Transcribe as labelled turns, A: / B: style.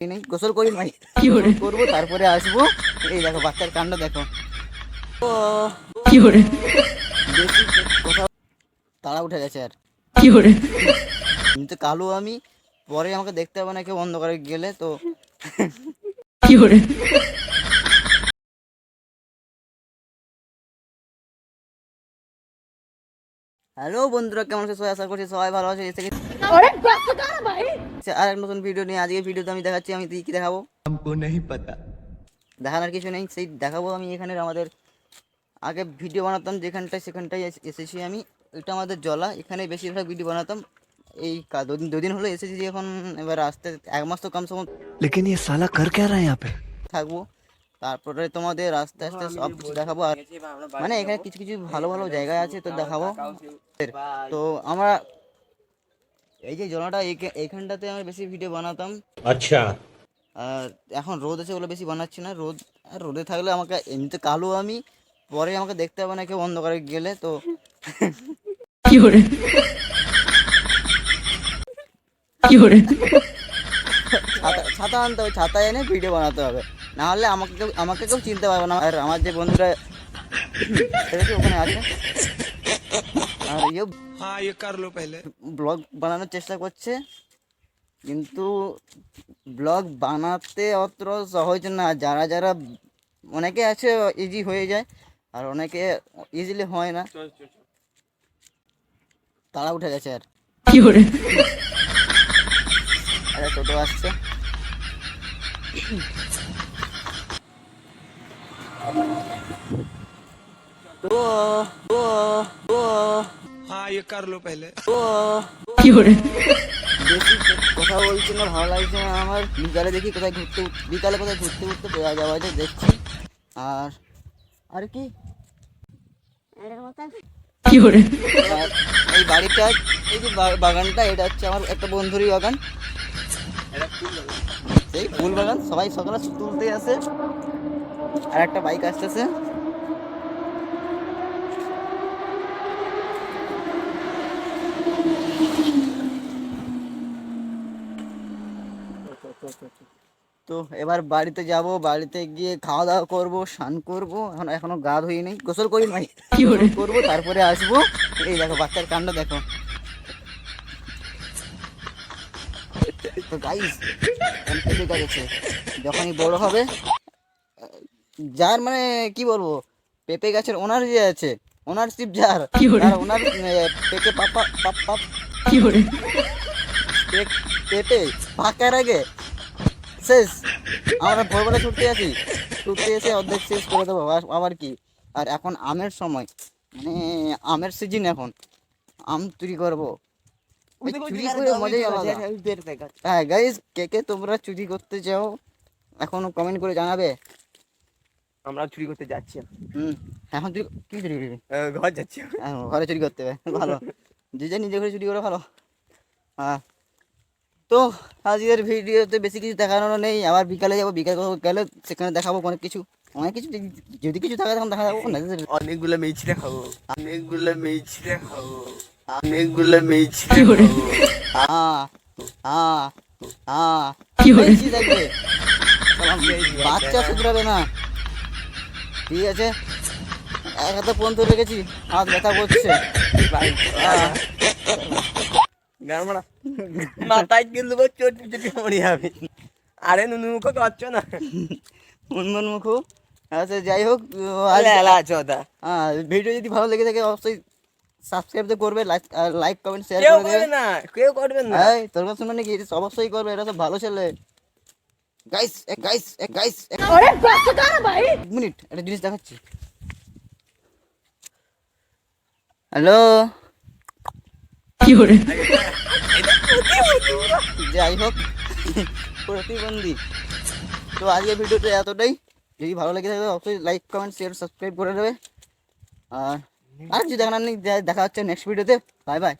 A: নেই গোসল করি ভাই করব তারপরে আসব। এই দেখো বাচ্চার কাণ্ড দেখো। ও কোথাও তাড়া উঠে গেছে আর। এমনিতে কালো আমি পরে আমাকে দেখতে হবে না কেউ অন্ধকারে গেলে তো। হ্যালো বন্ধুরা কেমন আছো? সবাই আশা করছি সবাই ভালো আছে। এসে আর এক নতুন ভিডিও নিয়ে আজকে ভিডিওতে আমি দেখাচ্ছি আমি কি দেখাবো
B: हमको नहीं पता
A: দেখানোর কিছু নেই সেই দেখাবো আমি এখানে আমাদের আগে ভিডিও বানাতাম যেখানটায় সেখানটায় এস- এসেছি আমি এটা আমাদের জলা এখানে বেশিরভাগ ভিডিও বানাতাম এই কা- দুদিন দুদিন হলো এসেছি যে এখন এবার আসতে এক মাস তো কম সময়
B: लेकिन ये साला कर क्या रहा है यहाँ पे
A: থাকবো তারপরে তোমাদের আস্তে আস্তে সব কিছু দেখাবো আর মানে এখানে কিছু কিছু ভালো ভালো জায়গা আছে তো দেখাবো তো আমরা এই যে জলাটা এইখানটাতে আমি বেশি ভিডিও বানাতাম।
C: আচ্ছা।
A: আর এখন রোদ আছে ওগুলো বেশি বানাচ্ছি না। রোদ আর রোদে থাকলে আমাকে এমনিতে কালো আমি পরে আমাকে দেখতে হবে না কেউ অন্ধকারে গেলে তো। ছাতা আনতে হবে ছাতা এনে ভিডিও বানাতে হবে। না হলে আমাকে আমাকে কেউ চিনতে পারবে না। আর আমার যে বন্ধুরা ওখানে আছে? আর ইয়ে
B: হ্যাঁ ইয়ে করল পেলে
A: ব্লগ বানানোর চেষ্টা করছে কিন্তু ব্লগ বানাতে অত সহজ না যারা যারা অনেকে আছে ইজি হয়ে যায় আর অনেকে ইজিলি হয় না তারা উঠে গেছে আর কি করে আরে টোটো আসছে তো
B: हाँ ये कर लो पहले
A: তো বেশি কথা বলছি না ভালো লাগছে না আমার বিকালে দেখি কোথায় ঘুরতে বিকালে কোথায় ঘুরতে ঘুরতে বেড়া যাওয়া যায় দেখছি আর আর কি আর এই বাড়িটা এই যে বা- বাগানটা এটা হচ্ছে আমার একটা বন্ধুরই বাগান সেই ফুল বাগান সবাই সকালে তুলতে আসে আর একটা বাইক আসতেছে তো এবার বাড়িতে যাব বাড়িতে গিয়ে খাওয়া দাওয়া করব স্নান করব। এখন এখনও গা ধুই নেই গোসল করি নাই। করব তারপরে আসব। এই দেখো বাচ্চার কাণ্ড দেখো। তো গাইস পেঁপে গাছ যখনই বড় হবে যার মানে কি বলব পেঁপে গাছের ওনার যে আছে ওনারশিপ যার। আর ওনার পেঁপে পাপা পাপ পাপ। পেঁপে পাকার আগে শেষ। আমরা ভোরবেলা ছুটতে আছি। ছুটতে এসে অর্ধেক শেষ করে দেবো আবার কি? আর এখন আমের সময়। মানে আমের সিজন এখন। আম চুরি করব। চুরি করে মজাই আলাদা। হ্যাঁ গাইস কে কে তোমরা চুরি করতে চাও এখন কমেন্ট করে জানাবে।
D: আমরা চুরি করতে যাচ্ছি।
A: হুম এখন চুরি কি চুরি করবি?
D: ঘর যাচ্ছি।
A: হ্যাঁ, ঘরে চুরি করতে হবে ভালো। যে যে নিজে ঘরে চুরি করে ভালো। হ্যাঁ। তো আজকের ভিডিওতে বেশি কিছু দেখানো নেই। আবার বিকালে যাব বিকালে কোথাও গেলে সেখানে দেখাবো অনেক কিছু। অনেক কিছু যদি- কিছু থাকে তখন দেখা যাব না
D: অনেকগুলো মেয়েছিটা খাব। অনেকগুলো মেয়েছিটা খাব। অনেকগুলো খাব।
A: হ্যাঁ হ্যাঁ হ্যাঁ বাচ্চা শুধরাবে না। ঠিক আছে? এক হাতে ফোন ধরে রেখেছি হাত ব্যথা করছে।
D: গান মারা মাথায় কিন্তু চটি চটি মরে যাবে। আরে নুনু মুখো করছ না?
A: মনমন মুখু আচ্ছা যাই হোক হ্যাঁ ভিডিও যদি ভালো লেগে থাকে অবশ্যই সাবস্ক্রাইব তো করবে লাইক কমেন্ট শেয়ার করে দেবে।
D: না কেউ করবে না।
A: এই তোর কথা শুনে নাকি অবশ্যই করবে এটা সব ভালো ছেলে। গাইস গাইস মিনিট একটা জিনিস দেখাচ্ছি। হ্যালো যাই হোক প্রতিবন্ধী। তো আজকে ভিডিওটা এতটাই। যদি ভালো লেগে থাকে, অবশ্যই লাইক কমেন্ট শেয়ার সাবস্ক্রাইব করে দেবে। আর আর কিছু দেখানোর নেই দেখা হচ্ছে নেক্সট ভিডিওতে বাই বাই